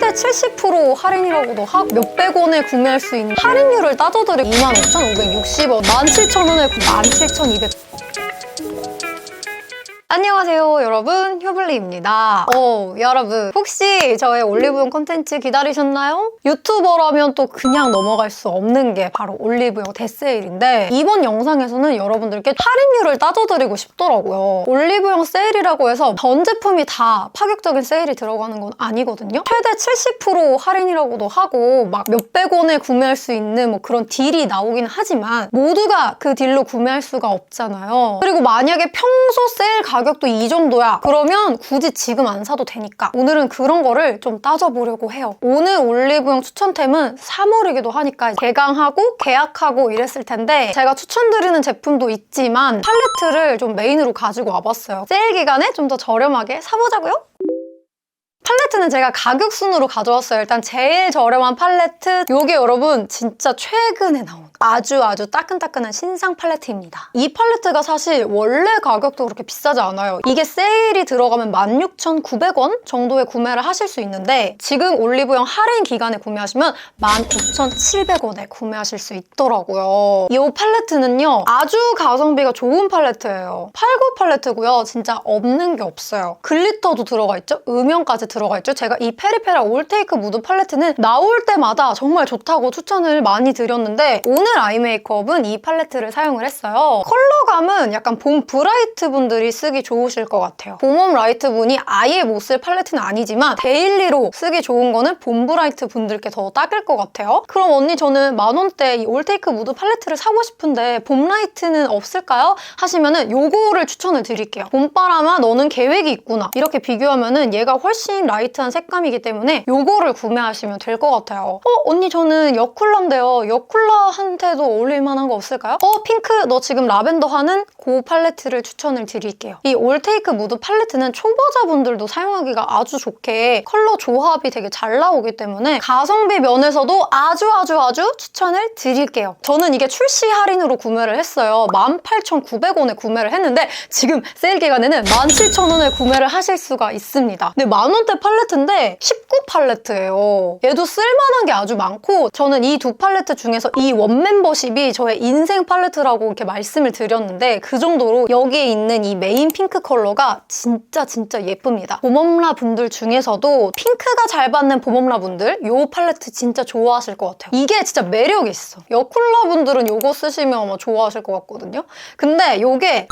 최대 70% 할인이라고도 하고 몇백 원에 구매할 수 있는 할인율을 따져드리고 25,560원, 17,000원에 17,200원. 안녕하세요 여러분. 효블리입니다. 어 여러분. 혹시 저의 올리브영 콘텐츠 기다리셨나요? 유튜버라면 또 그냥 넘어갈 수 없는 게 바로 올리브영 대세일인데 이번 영상에서는 여러분들께 할인율을 따져드리고 싶더라고요. 올리브영 세일이라고 해서 전 제품이 다 파격적인 세일이 들어가는 건 아니거든요. 최대 70% 할인이라고도 하고 막 몇백 원에 구매할 수 있는 뭐 그런 딜이 나오긴 하지만 모두가 그 딜로 구매할 수가 없잖아요. 그리고 만약에 평소 세일 가 격도 이 정도야. 그러면 굳이 지금 안 사도 되니까. 오늘은 그런 거를 좀 따져보려고 해요. 오늘 올리브영 추천템은 3월이기도 하니까 개강하고 계약하고 이랬을 텐데 제가 추천드리는 제품도 있지만 팔레트를 좀 메인으로 가지고 와봤어요. 세일 기간에 좀 더 저렴하게 사보자고요 팔레트는 제가 가격 순으로 가져왔어요. 일단 제일 저렴한 팔레트. 이게 여러분 진짜 최근에 나온 아주 아주 따끈따끈한 신상 팔레트입니다. 이 팔레트가 사실 원래 가격도 그렇게 비싸지 않아요. 이게 세일이 들어가면 16,900원 정도에 구매를 하실 수 있는데 지금 올리브영 할인 기간에 구매하시면 19,700원에 구매하실 수 있더라고요. 이 팔레트는요. 아주 가성비가 좋은 팔레트예요. 89 팔레트고요. 진짜 없는 게 없어요. 글리터도 들어가 있죠? 음영까지 들어가 있죠? 제가 이 페리페라 올테이크 무드 팔레트는 나올 때마다 정말 좋다고 추천을 많이 드렸는데 오늘 아이 메이크업은 이 팔레트를 사용을 했어요. 컬러감은 약간 봄 브라이트 분들이 쓰기 좋으실 것 같아요. 봄웜 라이트 분이 아예 못 쓸 팔레트는 아니지만 데일리로 쓰기 좋은 거는 봄 브라이트 분들께 더 딱일 것 같아요. 그럼 언니 저는 만 원대 이 올테이크 무드 팔레트를 사고 싶은데 봄 라이트는 없을까요? 하시면은 요거를 추천을 드릴게요. 봄바람아 너는 계획이 있구나. 이렇게 비교하면은 얘가 훨씬 라이트한 색감이기 때문에 요거를 구매하시면 될 것 같아요. 어 언니 저는 여쿨러인데요. 여쿨러한테도 어울릴 만한 거 없을까요? 어 핑크 너 지금 라벤더 하는 그 팔레트를 추천을 드릴게요. 이 올테이크 무드 팔레트는 초보자분들도 사용하기가 아주 좋게 컬러 조합이 되게 잘 나오기 때문에 가성비 면에서도 아주 아주 아주 추천을 드릴게요. 저는 이게 출시 할인으로 구매를 했어요. 18,900원에 구매를 했는데 지금 세일 기간에는 17,000원에 구매를 하실 수가 있습니다. 근데 만원대 팔레트인데 19 팔레트예요. 얘도 쓸만한 게 아주 많고 저는 이 두 팔레트 중에서 이 원 멤버십이 저의 인생 팔레트라고 이렇게 말씀을 드렸는데 그 정도로 여기에 있는 이 메인 핑크 컬러가 진짜 진짜 예쁩니다. 봄엄라 분들 중에서도 핑크가 잘 받는 봄엄라 분들 이 팔레트 진짜 좋아하실 것 같아요. 이게 진짜 매력이 있어. 여쿨러 분들은 이거 쓰시면 아마 좋아하실 것 같거든요. 근데 이게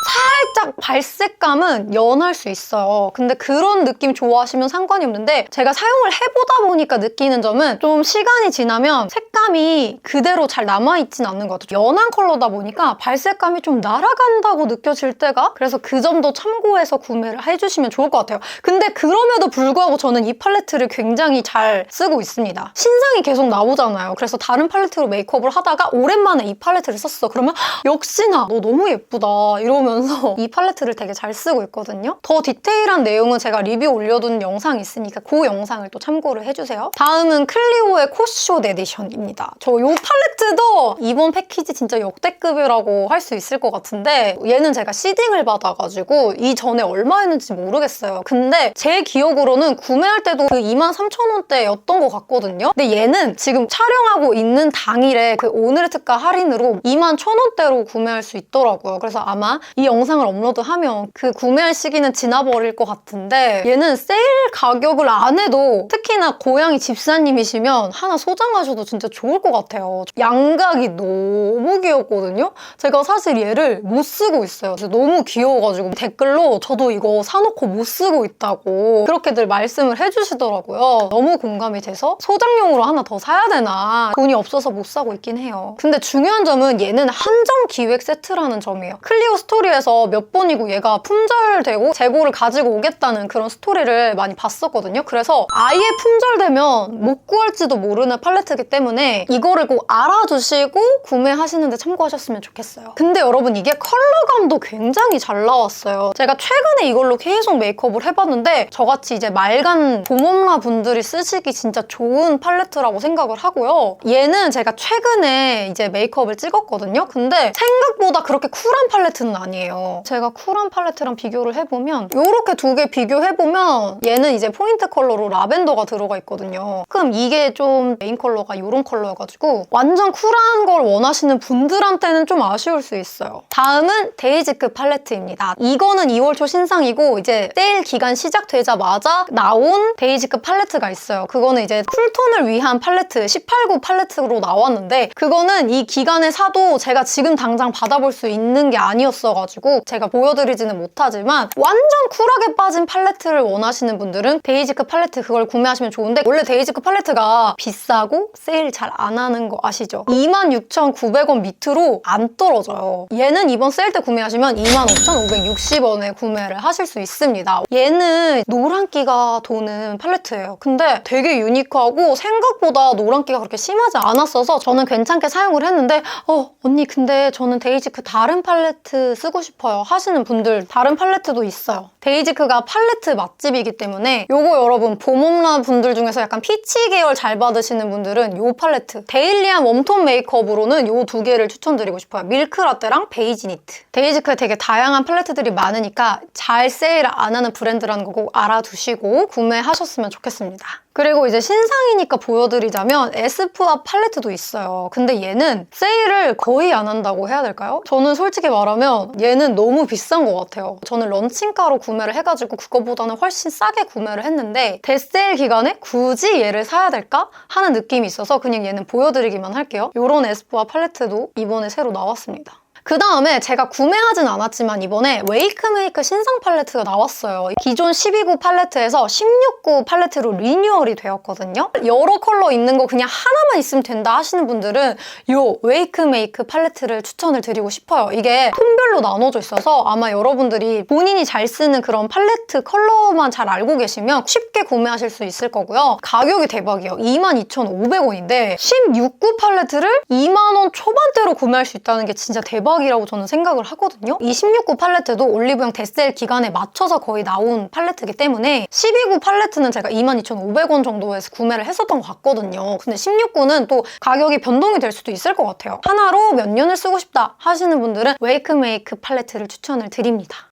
살짝 발색감은 연할 수 있어요. 근데 그런 느낌 좋아하시면 상관 이 없는데 제가 사용을 해보다 보니까 느끼는 점은 좀 시간이 지나면 색감이 그대로 잘 남아있진 않는 것 같아요. 연한 컬러다 보니까 발색감이 좀 날아간다고 느껴질 때가 그래서 그 점도 참고해서 구매를 해주시면 좋을 것 같아요. 근데 그럼에도 불구하고 저는 이 팔레트를 굉장히 잘 쓰고 있습니다. 신상이 계속 나오잖아요. 그래서 다른 팔레트로 메이크업을 하다가 오랜만에 이 팔레트를 썼어. 그러면 역시나 너 너무 예쁘다 이러면서 이 팔레트를 되게 잘 쓰고 있거든요. 더 디테일한 내용은 제가 리뷰 올려둔 영상 이 있으니까 그 영상을 또 참고를 해주세요. 다음은 클리오의 코쇼 에디션입니다. 저이 팔레트도 이번 패키지 진짜 역대급이라고 할 수 있을 것 같은데 얘는 제가 시딩을 받아가지고 이전에 얼마였는지 모르겠어요. 근데 제 기억으로는 구매할 때도 그 23,000원대였던 것 같거든요. 근데 얘는 지금 촬영하고 있는 당일에 그 오늘의 특가 할인으로 21,000원대로 구매할 수 있더라고요. 그래서 아마 이 영상을 업로드하면 그 구매할 시기는 지나버릴 것 같은데 얘는 세일 가 격을 안 해도 특히나 고양이 집사님이시면 하나 소장하셔도 진짜 좋을 것 같아요. 양각이 너무 귀엽거든요. 제가 사실 얘를 못 쓰고 있어요. 너무 귀여워가지고 댓글로 저도 이거 사놓고 못 쓰고 있다고 그렇게들 말씀을 해주시더라고요. 너무 공감이 돼서 소장용으로 하나 더 사야 되나 돈이 없어서 못 사고 있긴 해요. 근데 중요한 점은 얘는 한정 기획 세트라는 점이에요. 클리오 스토리에서 몇 번이고 얘가 품절되고 재고를 가지고 오겠다는 그런 스토리를 많이 봤 었거든요. 그래서 아예 품절되면 못 구할지도 모르는 팔레트이기 때문에 이거를 꼭 알아두시고 구매하시는데 참고하셨으면 좋겠어요. 근데 여러분 이게 컬러감도 굉장히 잘 나왔어요. 제가 최근에 이걸로 계속 메이크업을 해봤는데 저같이 이제 맑은 봄엄라 분들이 쓰시기 진짜 좋은 팔레트라고 생각을 하고요. 얘는 제가 최근에 이제 메이크업을 찍었거든요. 근데 생각보다 그렇게 쿨한 팔레트는 아니에요. 제가 쿨한 팔레트랑 비교를 해보면 이렇게 두 개 비교해보면 얘는 이제 포인트 컬러로 라벤더가 들어 들어가 있거든요. 그럼 이게 좀 메인 컬러가 이런 컬러여가지고 완전 쿨한 걸 원하시는 분들한테는 좀 아쉬울 수 있어요. 다음은 데이지크 팔레트입니다. 이거는 2월 초 신상이고 이제 세일 기간 시작되자마자 나온 데이지크 팔레트가 있어요. 그거는 이제 쿨톤을 위한 팔레트 189 팔레트로 나왔는데 그거는 이 기간에 사도 제가 지금 당장 받아볼 수 있는 게 아니었어가지고 제가 보여드리지는 못하지만 완전 쿨하게 빠진 팔레트를 원하시는 분들은 데이지크 팔레트 그걸 구매하시면 좋은데 원래 데이지크 팔레트가 비싸고 세일 잘 안 하는 거 아시죠? 26,900원 밑으로 안 떨어져요. 얘는 이번 세일 때 구매하시면 25,560원에 구매를 하실 수 있습니다. 얘는 노란기가 도는 팔레트예요. 근데 되게 유니크하고 생각보다 노란기가 그렇게 심하지 않았어서 저는 괜찮게 사용을 했는데 어 언니 근데 저는 데이지크 다른 팔레트 쓰고 싶어요 하시는 분들 다른 팔레트도 있어요. 데이지크가 팔레트 맛집이기 때문에 요거 여러분 봄홈라 분들 중에서 약간 피치 계열 잘 받으시는 분들은 요 팔레트 데일리한 웜톤 메이크업으로는 요 두 개를 추천드리고 싶어요. 밀크라떼랑 베이지 니트. 데이지크에 되게 다양한 팔레트들이 많으니까 잘 세일 안 하는 브랜드라는 거꼭 알아두시고 구매하셨으면 좋겠습니다. 그리고 이제 신상이니까 보여드리자면 에스쁘아 팔레트도 있어요. 근데 얘는 세일을 거의 안 한다고 해야 될까요? 저는 솔직히 말하면 얘는 너무 비싼 것 같아요. 저는 런칭가로 구매를 해가지고 그거보다는 훨씬 싸게 구매를 했는데 대세일 기간에 굳이 얘를 사야 될까? 하는 느낌이 있어서 그냥 얘는 보여드리기만 할게요. 이런 에스쁘아 팔레트도 이번에 새로 나왔습니다. 그 다음에 제가 구매하진 않았지만 이번에 웨이크메이크 신상 팔레트가 나왔어요. 기존 12구 팔레트에서 16구 팔레트로 리뉴얼이 되었거든요. 여러 컬러 있는 거 그냥 하나만 있으면 된다 하시는 분들은 이 웨이크메이크 팔레트를 추천을 드리고 싶어요. 이게 톤별로 나눠져 있어서 아마 여러분들이 본인이 잘 쓰는 그런 팔레트 컬러만 잘 알고 계시면 쉽게 구매하실 수 있을 거고요. 가격이 대박이에요. 22,500원인데 16구 팔레트를 2만원 초반대로 구매할 수 있다는 게 진짜 대박 대박이라고 저는 생각을 하거든요. 이 16구 팔레트도 올리브영 데셀 기간에 맞춰서 거의 나온 팔레트이기 때문에 12구 팔레트는 제가 22,500원 정도에서 구매를 했었던 것 같거든요. 근데 16구는 또 가격이 변동이 될 수도 있을 것 같아요. 하나로 몇 년을 쓰고 싶다 하시는 분들은 웨이크메이크 팔레트를 추천을 드립니다.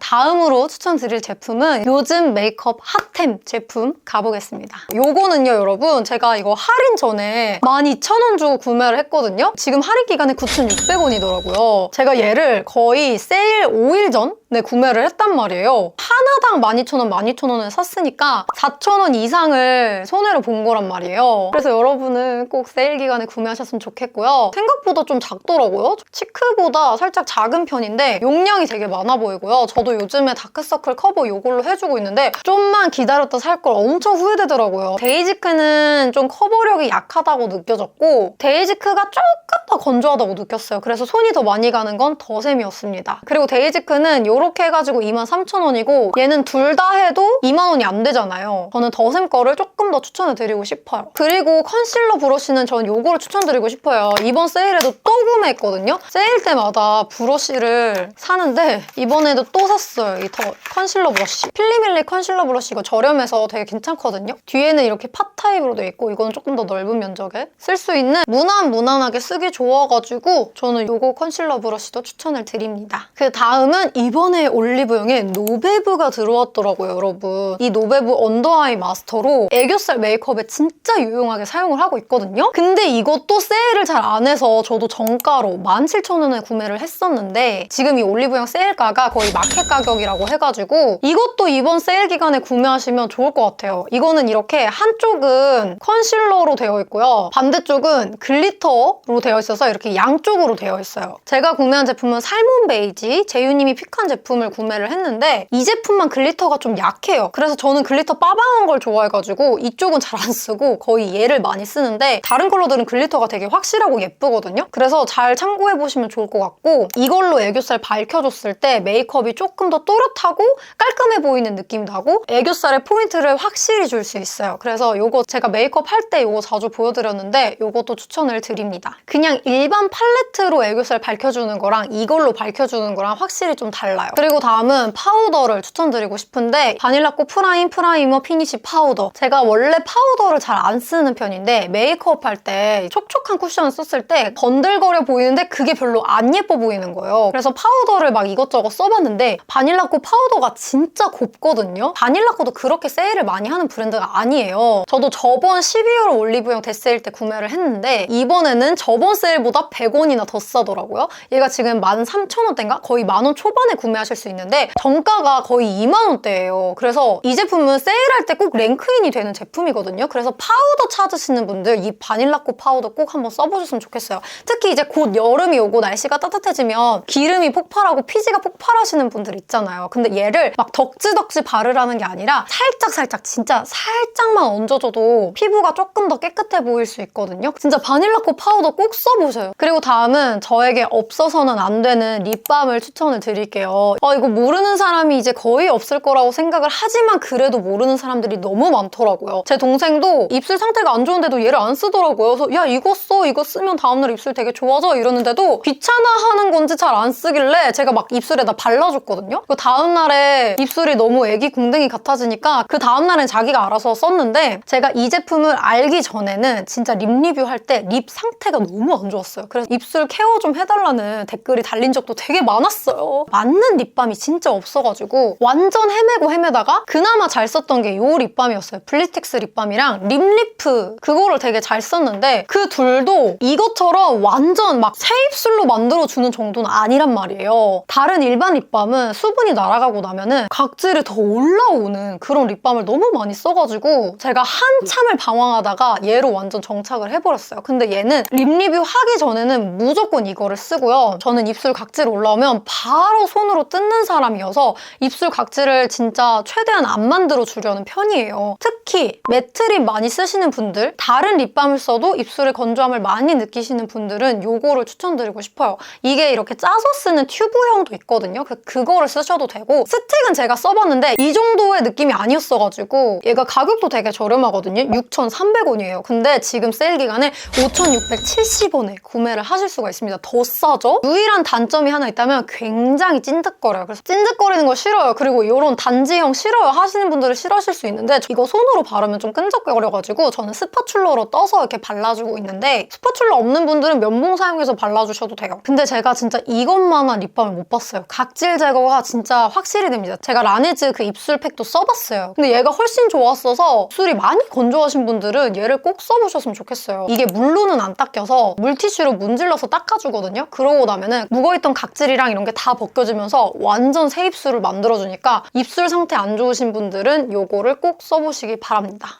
다음으로 추천드릴 제품은 요즘 메이크업 핫템 제품 가보겠습니다. 요거는요 여러분 제가 이거 할인 전에 12,000원 주고 구매를 했거든요. 지금 할인 기간에 9,600원이더라고요. 제가 얘를 거의 세일 5일 전? 네, 구매를 했단 말이에요. 하나당 12,000원, 12,000원을 샀으니까 4,000원 이상을 손해로 본 거란 말이에요. 그래서 여러분은 꼭 세일 기간에 구매하셨으면 좋겠고요. 생각보다 좀 작더라고요. 치크보다 살짝 작은 편인데 용량이 되게 많아 보이고요. 저도 요즘에 다크서클 커버 이걸로 해주고 있는데 좀만 기다렸다 살 걸 엄청 후회되더라고요. 데이지크는 좀 커버력이 약하다고 느껴졌고 데이지크가 조금 더 건조하다고 느꼈어요. 그래서 손이 더 많이 가는 건 더셈이었습니다. 그리고 데이지크는 이렇게 해가지고 23,000원이고 얘는 둘 다 해도 2만 원이 안 되잖아요. 저는 더샘 거를 조금 더 추천을 드리고 싶어요. 그리고 컨실러 브러쉬는 전 이거를 추천드리고 싶어요. 이번 세일에도 또 구매했거든요. 세일 때마다 브러쉬를 사는데 이번에도 또 샀어요. 이 더 컨실러 브러쉬. 필리밀리 컨실러 브러쉬 이거 저렴해서 되게 괜찮거든요. 뒤에는 이렇게 팟 타입으로 돼 있고 이거는 조금 더 넓은 면적에 쓸 수 있는 무난 무난하게 쓰기 좋아가지고 저는 이거 컨실러 브러쉬도 추천을 드립니다. 그 다음은 이번에 올리브영에 노베브가 들어왔더라고요, 여러분. 이 노베브 언더아이 마스터로 애교살 메이크업에 진짜 유용하게 사용을 하고 있거든요. 근데 이것도 세일을 잘 안 해서 저도 정가로 17,000원에 구매를 했었는데 지금 이 올리브영 세일가가 거의 마켓 가격이라고 해가지고 이것도 이번 세일 기간에 구매하시면 좋을 것 같아요. 이거는 이렇게 한쪽은 컨실러로 되어 있고요. 반대쪽은 글리터로 되어 있어서 이렇게 양쪽으로 되어 있어요. 제가 구매한 제품은 살몬 베이지 제유님이 픽한 제품을 구매를 했는데 이 제품만 글리터가 좀 약해요. 그래서 저는 글리터 빠방한 걸 좋아해가지고 이쪽은 잘 안 쓰고 거의 얘를 많이 쓰는데 다른 컬러들은 글리터가 되게 확실하고 예쁘거든요. 그래서 잘 참고해보시면 좋을 것 같고 이걸로 애교살 밝혀줬을 때 메이크업이 조금 더 또렷하고 깔끔해 보이는 느낌도 하고 애교살에 포인트를 확실히 줄 수 있어요. 그래서 이거 제가 메이크업 할 때 이거 자주 보여드렸는데 이것도 추천을 드립니다. 그냥 일반 팔레트로 애교살 밝혀주는 거랑 이걸로 밝혀주는 거랑 확실히 좀 달라요. 그리고 다음은 파우더를 추천드리고 싶은데 바닐라코 프라임 프라이머 피니시 파우더 제가 원래 파우더를 잘 안 쓰는 편인데 메이크업 할 때 촉촉한 쿠션을 썼을 때 번들거려 보이는데 그게 별로 안 예뻐 보이는 거예요. 그래서 파우더를 막 이것저것 써봤는데 바닐라코 파우더가 진짜 곱거든요. 바닐라코도 그렇게 세일을 많이 하는 브랜드가 아니에요. 저도 저번 12월 올리브영 데세일 때 구매를 했는데 이번에는 저번 세일보다 100원이나 더 싸더라고요. 얘가 지금 13,000원대인가? 거의 만원 초반에 구매하실 수 있는데 정가가 거의 2만 원대예요. 그래서 이 제품은 세일할 때 꼭 랭크인이 되는 제품이거든요. 그래서 파우더 찾으시는 분들 이 바닐라코 파우더 꼭 한번 써보셨으면 좋겠어요. 특히 이제 곧 여름이 오고 날씨가 따뜻해지면 기름이 폭발하고 피지가 폭발하시는 분들 있잖아요. 근데 얘를 막 덕지덕지 바르라는 게 아니라 살짝 살짝 진짜 살짝만 얹어줘도 피부가 조금 더 깨끗해 보일 수 있거든요. 진짜 바닐라코 파우더 꼭 써보셔요. 그리고 다음은 저에게 없어서는 안 되는 립밤을 추천을 드릴게요. 아 이거 모르는 사람이 이제 거의 없을 거라고 생각을 하지만 그래도 모르는 사람들이 너무 많더라고요. 제 동생도 입술 상태가 안 좋은데도 얘를 안 쓰더라고요. 그래서 야 이거 써 이거 쓰면 다음날 입술 되게 좋아져 이러는데도 귀찮아하는 건지 잘 안 쓰길래 제가 막 입술에다 발라줬거든요. 그 다음날에 입술이 너무 애기 궁뎅이 같아지니까 그 다음날엔 자기가 알아서 썼는데 제가 이 제품을 알기 전에는 진짜 립 리뷰할 때 립 상태가 너무 안 좋았어요. 그래서 입술 케어 좀 해달라는 댓글이 달린 적도 되게 많았어요. 맞는 립밤이 진짜 없어가지고 완전 헤매고 헤매다가 그나마 잘 썼던 게이 립밤이었어요. 블리텍스 립밤이랑 립리프 그거를 되게 잘 썼는데 그 둘도 이것처럼 완전 막 새 입술로 만들어주는 정도는 아니란 말이에요. 다른 일반 립밤은 수분이 날아가고 나면은 각질이 더 올라오는 그런 립밤을 너무 많이 써가지고 제가 한참을 방황하다가 얘로 완전 정착을 해버렸어요. 근데 얘는 립 리뷰 하기 전에는 무조건 이거를 쓰고요. 저는 입술 각질 올라오면 바로 손으로 뜯는 사람이어서 입술 각질을 진짜 최대한 안 만들어 주려는 편이에요. 특히 매트립 많이 쓰시는 분들, 다른 립밤을 써도 입술의 건조함을 많이 느끼시는 분들은 요거를 추천드리고 싶어요. 이게 이렇게 짜서 쓰는 튜브형도 있거든요. 그, 그거를 쓰셔도 되고 스틱은 제가 써봤는데 이 정도의 느낌이 아니었어가지고 얘가 가격도 되게 저렴하거든요. 6,300원이에요. 근데 지금 세일 기간에 5,670원에 구매를 하실 수가 있습니다. 더 싸죠? 유일한 단점이 하나 있다면 굉장히 찐득거려요. 그래서 찐득거리는 거 싫어요. 그리고 이런 단지형 싫어요 하시는 분들은 싫어하실 수 있는데 이거 손으로 바르면 좀 끈적거려가지고 저는 스파츌러로 떠서 이렇게 발라주고 있는데 스파츌러 없는 분들은 면봉 사용해서 발라주셔도 돼요. 근데 제가 진짜 이것만한 립밤을 못 봤어요. 각질 제거가 진짜 확실히 됩니다. 제가 라네즈 그 입술 팩도 써봤어요. 근데 얘가 훨씬 좋았어서 입술이 많이 건조하신 분들은 얘를 꼭 써보셨으면 좋겠어요. 이게 물로는 안 닦여서 물티슈로 문질러서 닦아주거든요. 그러고 나면은 묵어있던 각질이랑 이런 게 다 벗겨지면서 완전 새 입술을 만들어주니까 입술 상태 안 좋으신 분들은 요거를 꼭 써보시기 바랍니다.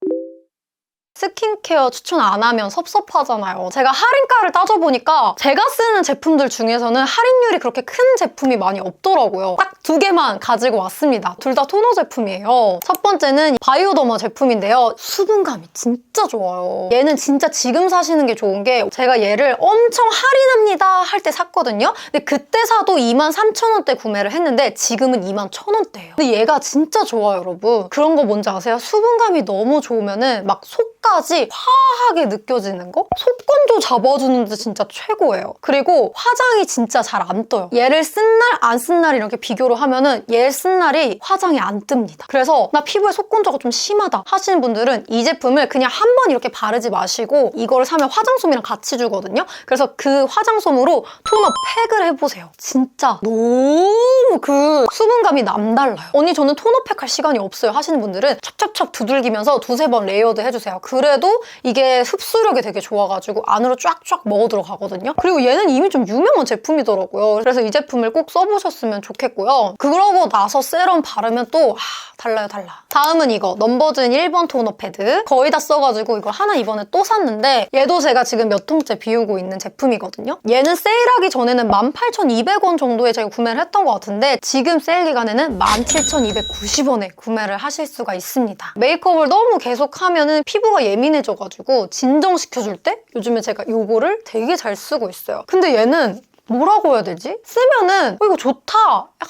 스킨케어 추천 안 하면 섭섭하잖아요. 제가 할인가를 따져보니까 제가 쓰는 제품들 중에서는 할인율이 그렇게 큰 제품이 많이 없더라고요. 딱 두 개만 가지고 왔습니다. 둘 다 토너 제품이에요. 첫 번째는 바이오더마 제품인데요. 수분감이 진짜 좋아요. 얘는 진짜 지금 사시는 게 좋은 게 제가 얘를 엄청 할인합니다 할 때 샀거든요. 근데 그때 사도 23,000원대 구매를 했는데 지금은 21,000원대예요. 근데 얘가 진짜 좋아요, 여러분. 그런 거 뭔지 아세요? 수분감이 너무 좋으면 은 막 속 까지 화하게 느껴지는 거? 속건조 잡아주는데 진짜 최고예요. 그리고 화장이 진짜 잘 안 떠요. 얘를 쓴 날, 안 쓴 날 이렇게 비교를 하면은 얘 쓴 날이 화장이 안 뜹니다. 그래서 나 피부에 속건조가 좀 심하다 하시는 분들은 이 제품을 그냥 한 번 이렇게 바르지 마시고 이거를 사면 화장솜이랑 같이 주거든요. 그래서 그 화장솜으로 토너 팩을 해보세요. 진짜 너무 그 수분감이 남달라요. 언니 저는 토너 팩 할 시간이 없어요 하시는 분들은 찹찹찹 두들기면서 두세 번 레이어드 해주세요. 그 래도 이게 흡수력이 되게 좋아가지고 안으로 쫙쫙 먹어 들어가거든요. 그리고 얘는 이미 좀 유명한 제품이더라고요. 그래서 이 제품을 꼭 써보셨으면 좋겠고요. 그러고 나서 세럼 바르면 또 하, 달라요 달라. 다음은 이거 넘버즈인 1번 토너 패드 거의 다 써가지고 이걸 하나 이번에 또 샀는데 얘도 제가 지금 몇 통째 비우고 있는 제품이거든요. 얘는 세일하기 전에는 18,200원 정도에 제가 구매를 했던 것 같은데 지금 세일 기간에는 17,290원에 구매를 하실 수가 있습니다. 메이크업을 너무 계속하면은 피부가 예민해져가지고 진정시켜줄 때 요즘에 제가 이거를 되게 잘 쓰고 있어요. 근데 얘는 뭐라고 해야 되지? 쓰면은 어, 이거 좋다. 아,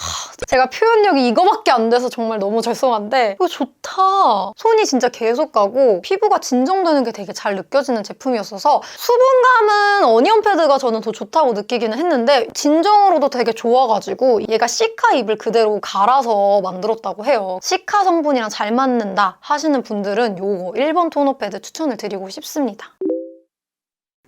제가 표현력이 이거밖에 안 돼서 정말 너무 죄송한데 이거 좋다. 손이 진짜 계속 가고 피부가 진정되는 게 되게 잘 느껴지는 제품이었어서 수분감은 어니언 패드가 저는 더 좋다고 느끼기는 했는데 진정으로도 되게 좋아가지고 얘가 시카 ip을 그대로 갈아서 만들었다고 해요. 시카 성분이랑 잘 맞는다 하시는 분들은 요거 1번 토너 패드 추천을 드리고 싶습니다.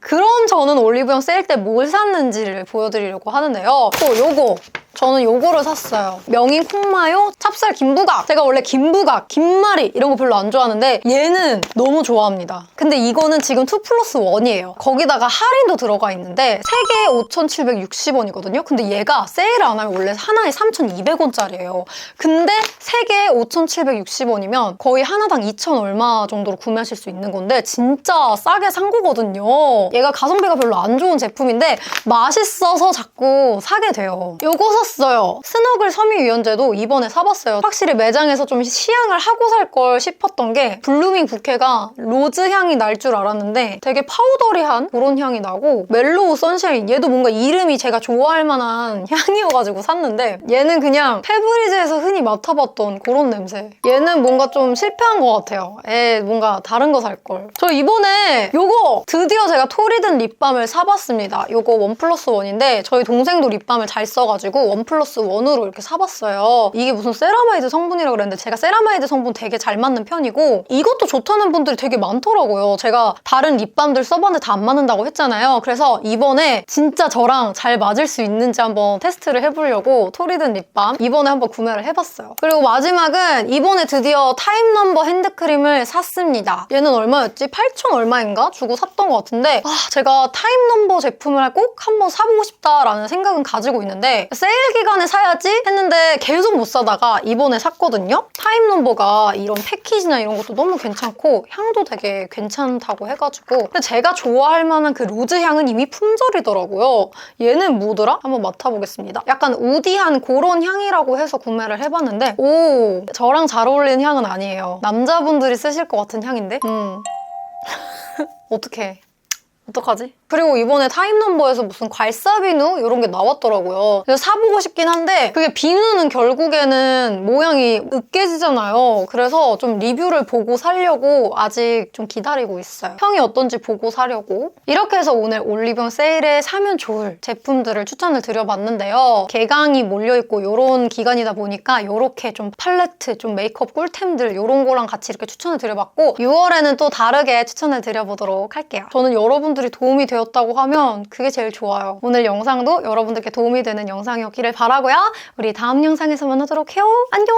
그럼 저는 올리브영 세일 때 뭘 샀는지를 보여드리려고 하는데요. 또 요거 저는 요거를 샀어요. 명인 콩마요 찹쌀 김부각. 제가 원래 김부각, 김말이 이런 거 별로 안 좋아하는데 얘는 너무 좋아합니다. 근데 이거는 지금 2 플러스 1이에요. 거기다가 할인도 들어가 있는데 3개에 5,760원이거든요. 근데 얘가 세일 안 하면 원래 하나에 3,200원짜리예요. 근데 3개에 5,760원이면 거의 하나당 2,000 얼마 정도로 구매하실 수 있는 건데 진짜 싸게 산 거거든요. 얘가 가성비가 별로 안 좋은 제품인데 맛있어서 자꾸 사게 돼요. 요거 샀 어요. 스너글 섬유유연제도 이번에 사봤어요. 확실히 매장에서 좀 시향을 하고 살 걸 싶었던 게 블루밍 부케가 로즈 향이 날 줄 알았는데 되게 파우더리한 그런 향이 나고 멜로우 선샤인 얘도 뭔가 이름이 제가 좋아할 만한 향이어가지고 샀는데 얘는 그냥 페브리즈에서 흔히 맡아봤던 그런 냄새. 얘는 뭔가 좀 실패한 것 같아요. 에 뭔가 다른 거 살 걸. 저 이번에 요거 드디어 제가 토리든 립밤을 사봤습니다. 요거 원 플러스 원인데 저희 동생도 립밤을 잘 써가지고 원 플러스 원으로 이렇게 사봤어요. 이게 무슨 세라마이드 성분이라고 그랬는데 제가 세라마이드 성분 되게 잘 맞는 편이고 이것도 좋다는 분들이 되게 많더라고요. 제가 다른 립밤들 써봤는데 다 안 맞는다고 했잖아요. 그래서 이번에 진짜 저랑 잘 맞을 수 있는지 한번 테스트를 해보려고 토리든 립밤 이번에 한번 구매를 해봤어요. 그리고 마지막은 이번에 드디어 타임 넘버 핸드크림을 샀습니다. 얘는 얼마였지? 8천 얼마인가 주고 샀던 것 같은데 아, 제가 타임 넘버 제품을 꼭 한번 사보고 싶다라는 생각은 가지고 있는데 세일 기간에 사야지 했는데 계속 못 사다가 이번에 샀거든요. 타임 넘버가 이런 패키지나 이런 것도 너무 괜찮고 향도 되게 괜찮다고 해가지고 근데 제가 좋아할 만한 그 로즈 향은 이미 품절이더라고요. 얘는 뭐더라? 한번 맡아보겠습니다. 약간 우디한 그런 향이라고 해서 구매를 해봤는데 오 저랑 잘 어울리는 향은 아니에요. 남자분들이 쓰실 것 같은 향인데 음 어떡해 어떡하지? 그리고 이번에 타임넘버에서 무슨 괄사비누 이런 게 나왔더라고요. 그래서 사보고 싶긴 한데 그게 비누는 결국에는 모양이 으깨지잖아요. 그래서 좀 리뷰를 보고 사려고 아직 좀 기다리고 있어요. 평이 어떤지 보고 사려고. 이렇게 해서 오늘 올리브영 세일에 사면 좋을 제품들을 추천을 드려봤는데요. 개강이 몰려있고 이런 기간이다 보니까 이렇게 좀 팔레트, 좀 메이크업 꿀템들 이런 거랑 같이 이렇게 추천을 드려봤고 6월에는 또 다르게 추천을 드려보도록 할게요. 저는 여러분들이 도움이 되었다고 하면 그게 제일 좋아요. 오늘 영상도 여러분들께 도움이 되는 영상이었기를 바라고요. 우리 다음 영상에서 만나도록 해요. 안녕!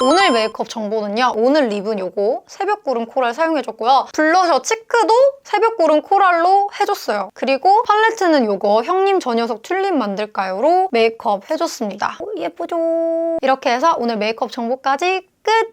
오늘 메이크업 정보는요. 오늘 립은 요거 새벽구름 코랄 사용해줬고요. 블러셔 치크도 새벽구름 코랄로 해줬어요. 그리고 팔레트는 요거 형님 저 녀석 튤립 만들까요로 메이크업 해줬습니다. 오, 예쁘죠? 이렇게 해서 오늘 메이크업 정보까지 끝!